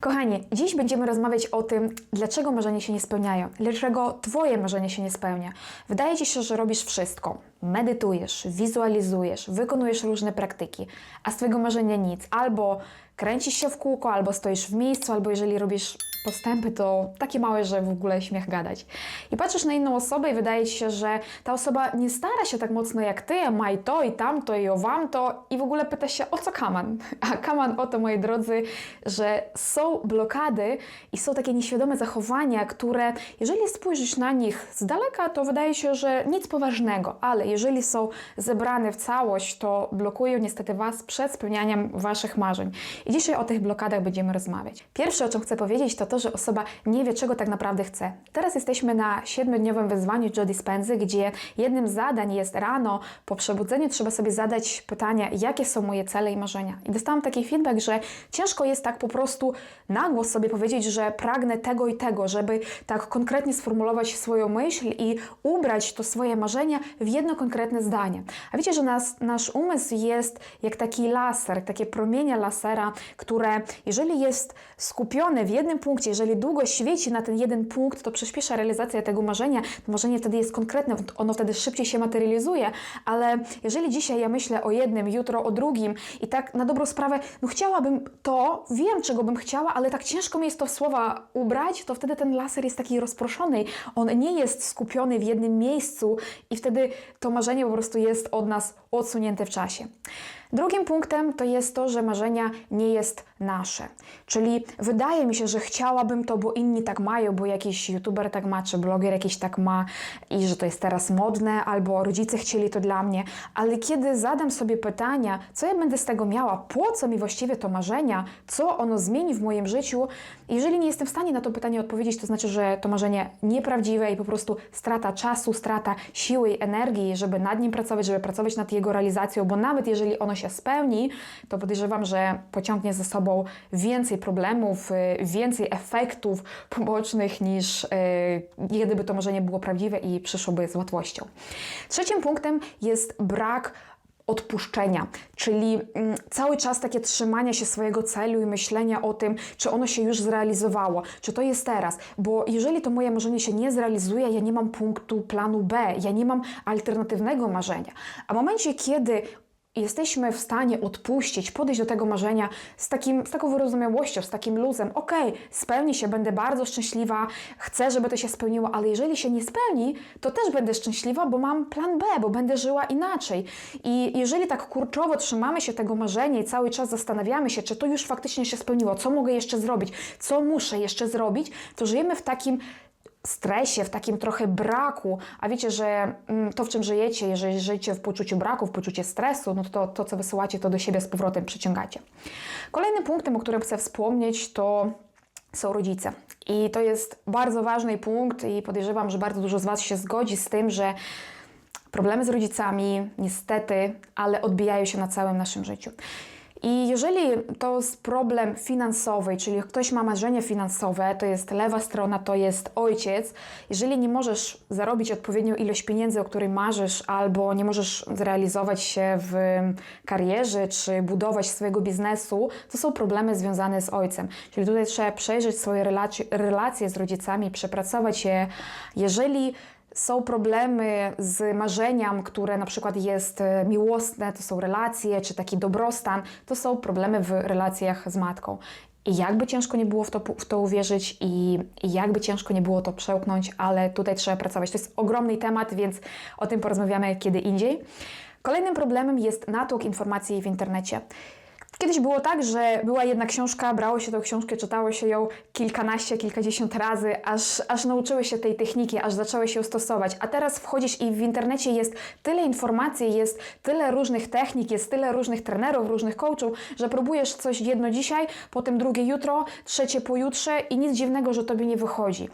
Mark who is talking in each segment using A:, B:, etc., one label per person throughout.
A: Kochani, dziś będziemy rozmawiać o tym, dlaczego marzenia się nie spełniają, dlaczego Twoje marzenie się nie spełnia. Wydaje Ci się, że robisz wszystko. Medytujesz, wizualizujesz, wykonujesz różne praktyki, a z Twojego marzenia nic. Albo kręcisz się w kółko, albo stoisz w miejscu, albo jeżeli robisz postępy, to takie małe, że w ogóle śmiech gadać. I patrzysz na inną osobę i wydaje Ci się, że ta osoba nie stara się tak mocno jak Ty, ma i to, i tamto, i owam to, i w ogóle pyta się, o co kaman? A kaman o to, moi drodzy, że są blokady i są takie nieświadome zachowania, które jeżeli spojrzysz na nich z daleka, to wydaje się, że nic poważnego, ale jeżeli są zebrane w całość, to blokują niestety Was przed spełnianiem Waszych marzeń. I dzisiaj o tych blokadach będziemy rozmawiać. Pierwsze, o czym chcę powiedzieć, to to, że osoba nie wie, czego tak naprawdę chce. Teraz jesteśmy na siedmiodniowym wyzwaniu Joe Dispenzy, gdzie jednym z zadań jest rano po przebudzeniu trzeba sobie zadać pytania, jakie są moje cele i marzenia. I dostałam taki feedback, że ciężko jest tak po prostu na głos sobie powiedzieć, że pragnę tego i tego, żeby tak konkretnie sformułować swoją myśl i ubrać to swoje marzenia w jedno konkretne zdanie. A wiecie, że nas, nasz umysł jest jak taki laser, takie promienie lasera, które jeżeli jest skupione w jednym punkcie, jeżeli długo świeci na ten jeden punkt, to przyspiesza realizację tego marzenia. To marzenie wtedy jest konkretne, ono wtedy szybciej się materializuje, ale jeżeli dzisiaj ja myślę o jednym, jutro o drugim i tak na dobrą sprawę, no chciałabym to, wiem czego bym chciała, ale tak ciężko mi jest to w słowa ubrać, to wtedy ten laser jest taki rozproszony, on nie jest skupiony w jednym miejscu i wtedy to marzenie po prostu jest od nas odsunięte w czasie. Drugim punktem to jest to, że marzenia nie jest nasze. Czyli wydaje mi się, że chciałabym to, bo inni tak mają, bo jakiś youtuber tak ma, czy bloger jakiś tak ma i że to jest teraz modne, albo rodzice chcieli to dla mnie. Ale kiedy zadam sobie pytania, co ja będę z tego miała, po co mi właściwie to marzenia, co ono zmieni w moim życiu, jeżeli nie jestem w stanie na to pytanie odpowiedzieć, to znaczy, że to marzenie nieprawdziwe i po prostu strata czasu, strata siły i energii, żeby nad nim pracować, żeby pracować nad jego realizacją, bo nawet jeżeli ono się spełni, to podejrzewam, że pociągnie ze sobą więcej problemów, y, więcej efektów pobocznych niż y, gdyby to marzenie było prawdziwe i przyszłoby z łatwością. Trzecim punktem jest brak odpuszczenia, czyli mm, cały czas takie trzymanie się swojego celu i myślenia o tym, czy ono się już zrealizowało, czy to jest teraz, bo jeżeli to moje marzenie się nie zrealizuje, ja nie mam punktu planu B, ja nie mam alternatywnego marzenia. A w momencie, kiedy jesteśmy w stanie odpuścić, podejść do tego marzenia z, takim, z taką wyrozumiałością, z takim luzem. Okej, spełni się, będę bardzo szczęśliwa, chcę, żeby to się spełniło, ale jeżeli się nie spełni, to też będę szczęśliwa, bo mam plan B, bo będę żyła inaczej. I jeżeli tak kurczowo trzymamy się tego marzenia i cały czas zastanawiamy się, czy to już faktycznie się spełniło, co mogę jeszcze zrobić, co muszę jeszcze zrobić, to żyjemy w takim stresie, w takim trochę braku, a wiecie, że mm, to, w czym żyjecie, jeżeli żyjecie w poczuciu braku, w poczuciu stresu, no to to, co wysyłacie, to do siebie z powrotem przyciągacie. Kolejnym punktem, o którym chcę wspomnieć, to są rodzice. I to jest bardzo ważny punkt i podejrzewam, że bardzo dużo z Was się zgodzi z tym, że problemy z rodzicami, niestety, ale odbijają się na całym naszym życiu. I jeżeli to jest problem finansowy, czyli ktoś ma marzenie finansowe, to jest lewa strona, to jest ojciec. Jeżeli nie możesz zarobić odpowiednią ilość pieniędzy, o której marzysz, albo nie możesz zrealizować się w karierze, czy budować swojego biznesu, to są problemy związane z ojcem. Czyli tutaj trzeba przejrzeć swoje relacje, z rodzicami, przepracować je. Jeżeli są problemy z marzeniem, które na przykład jest e, miłosne, to są relacje, czy taki dobrostan, to są problemy w relacjach z matką. I jakby ciężko nie było w to, w to uwierzyć i, i jakby ciężko nie było to przełknąć, ale tutaj trzeba pracować. To jest ogromny temat, więc o tym porozmawiamy kiedy indziej. Kolejnym problemem jest natłok informacji w internecie. Kiedyś było tak, że była jedna książka, brało się tę książkę, czytało się ją kilkanaście, kilkadziesiąt razy, aż, aż nauczyły się tej techniki, aż zaczęły się ją stosować. A teraz wchodzisz i w internecie jest tyle informacji, jest tyle różnych technik, jest tyle różnych trenerów, różnych coachów, że próbujesz coś jedno dzisiaj, potem drugie jutro, trzecie pojutrze i nic dziwnego, że tobie nie wychodzi.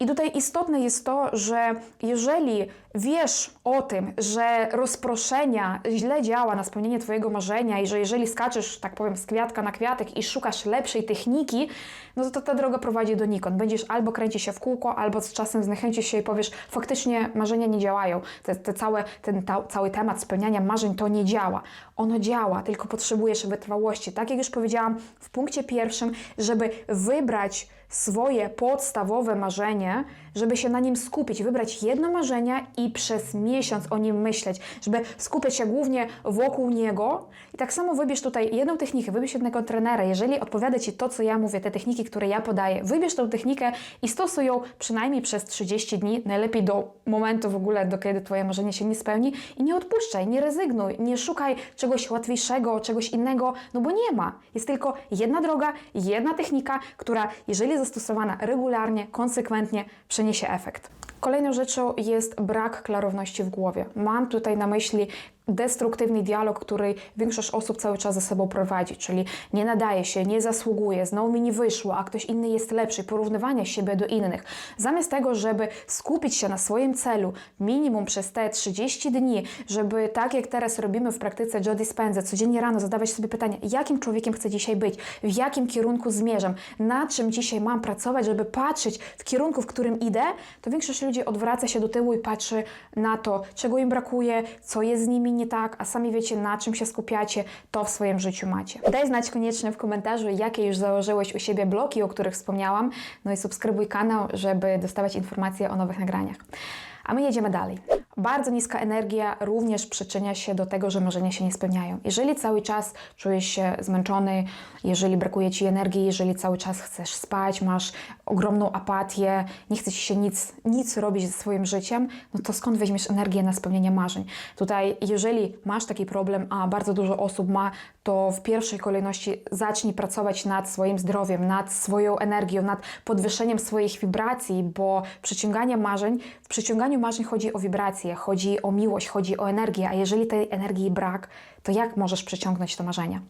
A: I tutaj istotne jest to, że jeżeli wiesz o tym, że rozproszenia źle działa na spełnienie Twojego marzenia i że jeżeli skaczesz, tak powiem, z kwiatka na kwiatek i szukasz lepszej techniki, no to, ta droga prowadzi donikąd. Będziesz albo kręcić się w kółko, albo z czasem zniechęcisz się i powiesz, faktycznie marzenia nie działają. Te, te całe, ten ta, cały temat spełniania marzeń to nie działa. Ono działa, tylko potrzebujesz wytrwałości. Tak jak już powiedziałam w punkcie pierwszym, żeby wybrać swoje podstawowe marzenie, żeby się na nim skupić, wybrać jedno marzenie i przez miesiąc o nim myśleć, żeby skupiać się głównie wokół niego. I tak samo wybierz tutaj jedną technikę, wybierz jednego trenera. Jeżeli odpowiada Ci to, co ja mówię, te techniki, które ja podaję, wybierz tą technikę i stosuj ją przynajmniej przez 30 dni, najlepiej do momentu w ogóle, do kiedy Twoje marzenie się nie spełni i nie odpuszczaj, nie rezygnuj, nie szukaj czegoś łatwiejszego, czegoś innego, no bo nie ma. Jest tylko jedna droga, jedna technika, która jeżeli zastosowana regularnie, konsekwentnie, przyniesie efekt. Kolejną rzeczą jest brak klarowności w głowie. Mam tutaj na myśli destruktywny dialog, który większość osób cały czas ze sobą prowadzi, czyli nie nadaje się, nie zasługuje, znowu mi nie wyszło, a ktoś inny jest lepszy, porównywania siebie do innych. Zamiast tego, żeby skupić się na swoim celu minimum przez te 30 dni, żeby tak jak teraz robimy w praktyce Joe Dispenza, codziennie rano zadawać sobie pytanie, jakim człowiekiem chcę dzisiaj być, w jakim kierunku zmierzam, na czym dzisiaj mam pracować, żeby patrzeć w kierunku, w którym idę, to większość ludzi odwraca się do tyłu i patrzy na to, czego im brakuje, co jest z nimi nie tak, a sami wiecie, na czym się skupiacie, to w swoim życiu macie. Daj znać koniecznie w komentarzu, jakie już założyłeś u siebie bloki, o których wspomniałam, no i subskrybuj kanał, żeby dostawać informacje o nowych nagraniach. A my jedziemy dalej. Bardzo niska energia również przyczynia się do tego, że marzenia się nie spełniają. Jeżeli cały czas czujesz się zmęczony, jeżeli brakuje ci energii, jeżeli cały czas chcesz spać, masz ogromną apatię, nie chce ci się nic, nic robić ze swoim życiem, no to skąd weźmiesz energię na spełnienie marzeń? Tutaj, jeżeli masz taki problem, a bardzo dużo osób ma, to w pierwszej kolejności zacznij pracować nad swoim zdrowiem, nad swoją energią, nad podwyższeniem swoich wibracji, bo przyciąganie marzeń, w przyciąganiu marzeń chodzi o wibracje, chodzi o miłość, chodzi o energię, a jeżeli tej energii brak, to jak możesz przyciągnąć to marzenia?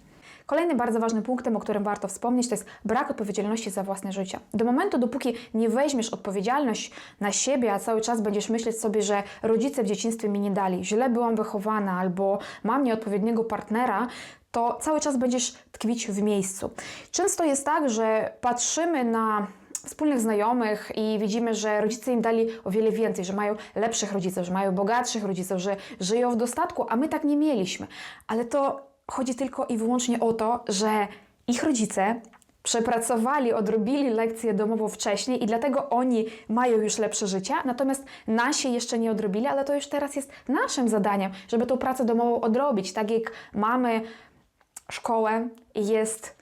A: Kolejnym bardzo ważnym punktem, o którym warto wspomnieć, to jest brak odpowiedzialności za własne życie. Do momentu, dopóki nie weźmiesz odpowiedzialność na siebie, a cały czas będziesz myśleć sobie, że rodzice w dzieciństwie mi nie dali, źle byłam wychowana albo mam nieodpowiedniego partnera, to cały czas będziesz tkwić w miejscu. Często jest tak, że patrzymy na wspólnych znajomych i widzimy, że rodzice im dali o wiele więcej, że mają lepszych rodziców, że mają bogatszych rodziców, że żyją w dostatku, a my tak nie mieliśmy. Ale to chodzi tylko i wyłącznie o to, że ich rodzice przepracowali, odrobili lekcję domową wcześniej i dlatego oni mają już lepsze życie, natomiast nasi jeszcze nie odrobili, ale to już teraz jest naszym zadaniem, żeby tą pracę domową odrobić. Tak jak mamy szkołę i jest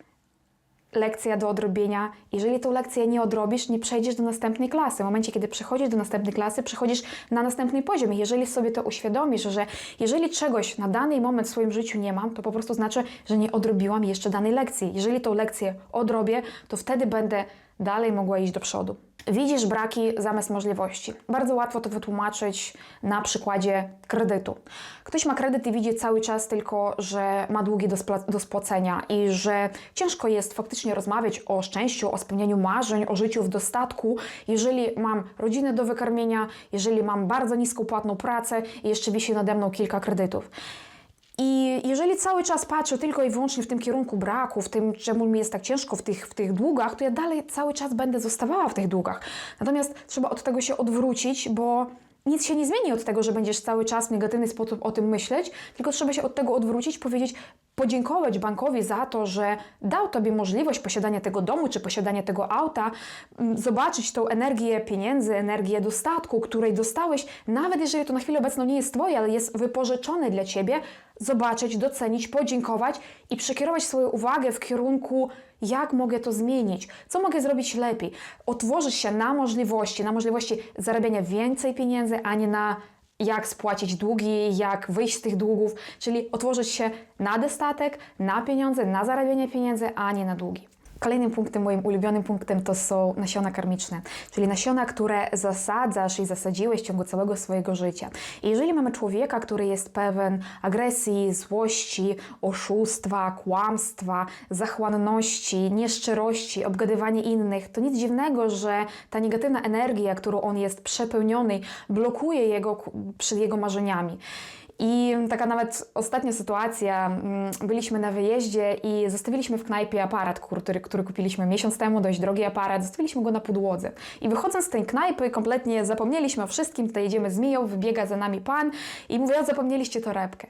A: lekcja do odrobienia. Jeżeli tą lekcję nie odrobisz, nie przejdziesz do następnej klasy. W momencie, kiedy przechodzisz do następnej klasy, przechodzisz na następny poziom. Jeżeli sobie to uświadomisz, że jeżeli czegoś na dany moment w swoim życiu nie mam, to po prostu znaczy, że nie odrobiłam jeszcze danej lekcji. Jeżeli tą lekcję odrobię, to wtedy będę dalej mogła iść do przodu. Widzisz braki zamiast możliwości. Bardzo łatwo to wytłumaczyć na przykładzie kredytu. Ktoś ma kredyt i widzi cały czas tylko, że ma długi do, do spłacenia i że ciężko jest faktycznie rozmawiać o szczęściu, o spełnieniu marzeń, o życiu w dostatku, jeżeli mam rodzinę do wykarmienia, jeżeli mam bardzo niską płatną pracę i jeszcze wisi nade mną kilka kredytów. I jeżeli cały czas patrzę tylko i wyłącznie w tym kierunku braku, w tym, czemu mi jest tak ciężko w tych, w tych długach, to ja dalej cały czas będę zostawała w tych długach. Natomiast trzeba od tego się odwrócić, bo nic się nie zmieni od tego, że będziesz cały czas w negatywny sposób o tym myśleć, tylko trzeba się od tego odwrócić, powiedzieć, podziękować bankowi za to, że dał Tobie możliwość posiadania tego domu czy posiadania tego auta, m, zobaczyć tą energię pieniędzy, energię dostatku, której dostałeś, nawet jeżeli to na chwilę obecną nie jest Twoje, ale jest wypożyczone dla Ciebie, zobaczyć, docenić, podziękować i przekierować swoją uwagę w kierunku jak mogę to zmienić, co mogę zrobić lepiej. Otworzyć się na możliwości, na możliwości zarabiania więcej pieniędzy, a nie na jak spłacić długi, jak wyjść z tych długów, czyli otworzyć się na dostatek, na pieniądze, na zarabianie pieniędzy, a nie na długi. Kolejnym punktem, moim ulubionym punktem, to są nasiona karmiczne, czyli nasiona, które zasadzasz i zasadziłeś w ciągu całego swojego życia. I jeżeli mamy człowieka, który jest pełen agresji, złości, oszustwa, kłamstwa, zachłanności, nieszczerości, obgadywania innych, to nic dziwnego, że ta negatywna energia, którą on jest przepełniony, blokuje jego przed jego marzeniami. I taka nawet ostatnia sytuacja, mm, byliśmy na wyjeździe i zostawiliśmy w knajpie aparat, który, który kupiliśmy miesiąc temu, dość drogi aparat, zostawiliśmy go na podłodze. I wychodząc z tej knajpy, kompletnie zapomnieliśmy o wszystkim, tutaj jedziemy z Miją, wybiega za nami pan i mówi, o zapomnieliście torebkę.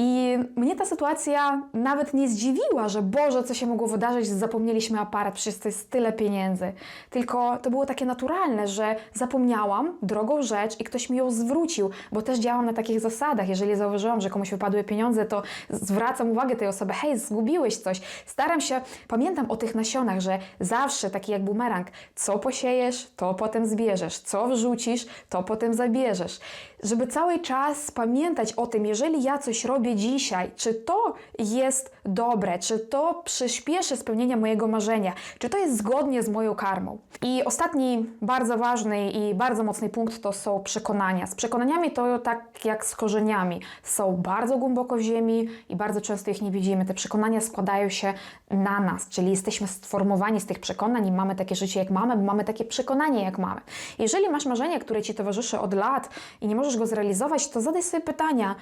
A: I mnie ta sytuacja nawet nie zdziwiła, że Boże, co się mogło wydarzyć, zapomnieliśmy aparat, przecież to jest tyle pieniędzy. Tylko to było takie naturalne, że zapomniałam drogą rzecz i ktoś mi ją zwrócił, bo też działam na takich zasadach. Jeżeli zauważyłam, że komuś wypadły pieniądze, to zwracam uwagę tej osoby, hej, zgubiłeś coś. Staram się, pamiętam o tych nasionach, że zawsze taki jak bumerang, co posiejesz, to potem zbierzesz, co wrzucisz, to potem zabierzesz. Żeby cały czas pamiętać o tym, jeżeli ja coś robię dzisiaj, czy to jest dobre, czy to przyspieszy spełnienie mojego marzenia, czy to jest zgodnie z moją karmą. I ostatni bardzo ważny i bardzo mocny punkt to są przekonania. Z przekonaniami to tak jak z korzeniami. Są bardzo głęboko w ziemi i bardzo często ich nie widzimy. Te przekonania składają się na nas, czyli jesteśmy sformowani z tych przekonań i mamy takie życie jak mamy, mamy takie przekonanie jak mamy. Jeżeli masz marzenie, które ci towarzyszy od lat i nie możesz go zrealizować, to zadaj sobie pytania,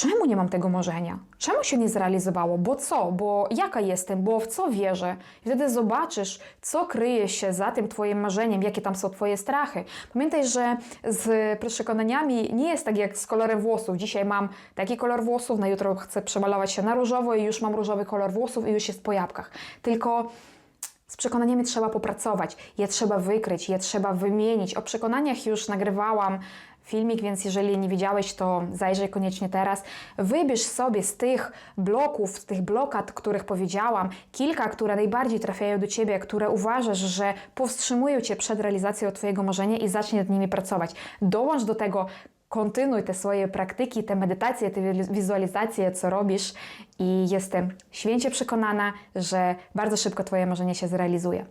A: Czemu nie mam tego marzenia? Czemu się nie zrealizowało? Bo co? Bo jaka jestem? Bo w co wierzę? I wtedy zobaczysz, co kryje się za tym Twoim marzeniem, jakie tam są Twoje strachy. Pamiętaj, że z przekonaniami nie jest tak jak z kolorem włosów. Dzisiaj mam taki kolor włosów, na jutro chcę przemalować się na różowo i już mam różowy kolor włosów i już jest po jabłkach. Tylko z przekonaniami trzeba popracować, je trzeba wykryć, je trzeba wymienić. O przekonaniach już nagrywałam filmik, więc jeżeli nie widziałeś, to zajrzyj koniecznie teraz. Wybierz sobie z tych bloków, z tych blokad, których powiedziałam, kilka, które najbardziej trafiają do Ciebie, które uważasz, że powstrzymują Cię przed realizacją Twojego marzenia i zacznij nad nimi pracować. Dołącz do tego kontynuuj te swoje praktyki, te medytacje, te wizualizacje, co robisz i jestem święcie przekonana, że bardzo szybko Twoje marzenie się zrealizuje.